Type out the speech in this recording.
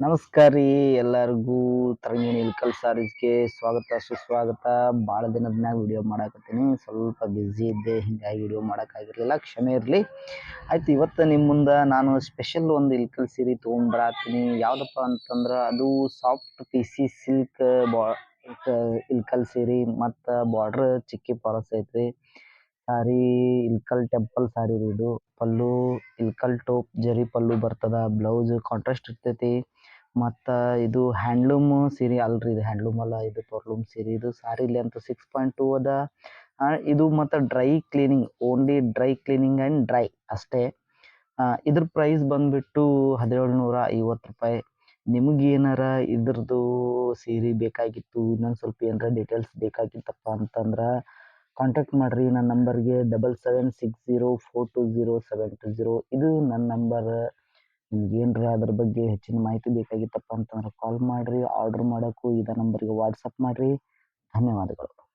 ನಮಸ್ಕಾರ ರೀ ಎಲ್ಲರಿಗೂ ತರಂಗಿಣಿ ಇಲ್ಕಲ್ ಸಾರೀಸ್ಗೆ ಸ್ವಾಗತ, ಸುಸ್ವಾಗತ. ಭಾಳ ದಿನದ ಮ್ಯಾಗ ವಿಡಿಯೋ ಮಾಡಾಕತ್ತೀನಿ. ಸ್ವಲ್ಪ ಬ್ಯುಸಿ ಇದ್ದೆ, ಹಿಂಗಾಗಿ ವಿಡಿಯೋ ಮಾಡೋಕ್ಕಾಗಿರಲಿಲ್ಲ ಕ್ಷಮೆ ಇರಲಿ. ಆಯ್ತು, ಇವತ್ತು ನಿಮ್ಮ ಮುಂದೆ ನಾನು ಸ್ಪೆಷಲ್ ಒಂದು ಇಲ್ಕಲ್ ಸೀರೆ ತೊಗೊಂಡ್ಬರಾತೀನಿ. ಯಾವುದಪ್ಪ ಅಂತಂದ್ರೆ ಅದು ಸಾಫ್ಟ್ ಪೀಸಿ ಸಿಲ್ಕ್ ಬಾ ಇಲ್ಕಲ್ ಸೀರೆ ಮತ್ತು ಬಾರ್ಡ್ರ್ ಚಿಕ್ಕಿ ಪಾರಸ್ ಐತ್ರಿ. ಸಾರಿ ಇಲ್ಕಲ್ ಟೆಂಪಲ್ ಸಾರಿ ರೀ ಇದು. ಪಲ್ಲು, ಇಲ್ಕಲ್ ಟೋಪ್, ಜರಿ ಪಲ್ಲು ಬರ್ತದ, ಬ್ಲೌಸ್ ಕಾಂಟ್ರಾಸ್ಟ್ ಇರ್ತೈತಿ. ಮತ್ತ ಇದು ಹ್ಯಾಂಡ್ಲೂಮ್ ಸೀರೆ ಅಲ್ರಿ ಇದು. ಹ್ಯಾಂಡ್ಲೂಮ್ ಅಲ್ಲ, ಇದು ಪರ್ಲೂಮ್ ಸೀರೆ. ಇದು sari length six point two ಅದ. ಇದು ಮತ್ತು dry cleaning only dry cleaning and dry ಅಷ್ಟೇ. ಇದ್ರ ಪ್ರೈಸ್ ಬಂದ್ಬಿಟ್ಟು ಹದಿನೇಳು ನೂರ ಐವತ್ತು ರೂಪಾಯಿ. ನಿಮಗೆ ಏನಾರ ಇದ್ರದ್ದು ಸೀರೆ ಬೇಕಾಗಿತ್ತು, ಇನ್ನೊಂದು ಸ್ವಲ್ಪ ಏನಾರ ಡೀಟೇಲ್ಸ್ ಬೇಕಾಗಿತ್ತಪ್ಪ ಅಂತಂದ್ರೆ ಕಾಂಟ್ಯಾಕ್ಟ್ ಮಾಡಿರಿ. ನನ್ನ ನಂಬರ್ಗೆ double seven six zero four two zero seven two zero ಇದು ನನ್ನ ನಂಬರ್ ನಿಮ್ಗೆ ಏನರ ಅದ್ರ ಬಗ್ಗೆ ಹೆಚ್ಚಿನ ಮಾಹಿತಿ ಬೇಕಾಗಿತ್ತಪ್ಪ ಅಂತಂದ್ರೆ ಕಾಲ್ ಮಾಡಿರಿ. ಆರ್ಡ್ರ್ ಮಾಡೋಕ್ಕೂ ಇದೇ ನಂಬರ್ಗೆ ವಾಟ್ಸಪ್ ಮಾಡಿರಿ. ಧನ್ಯವಾದಗಳು.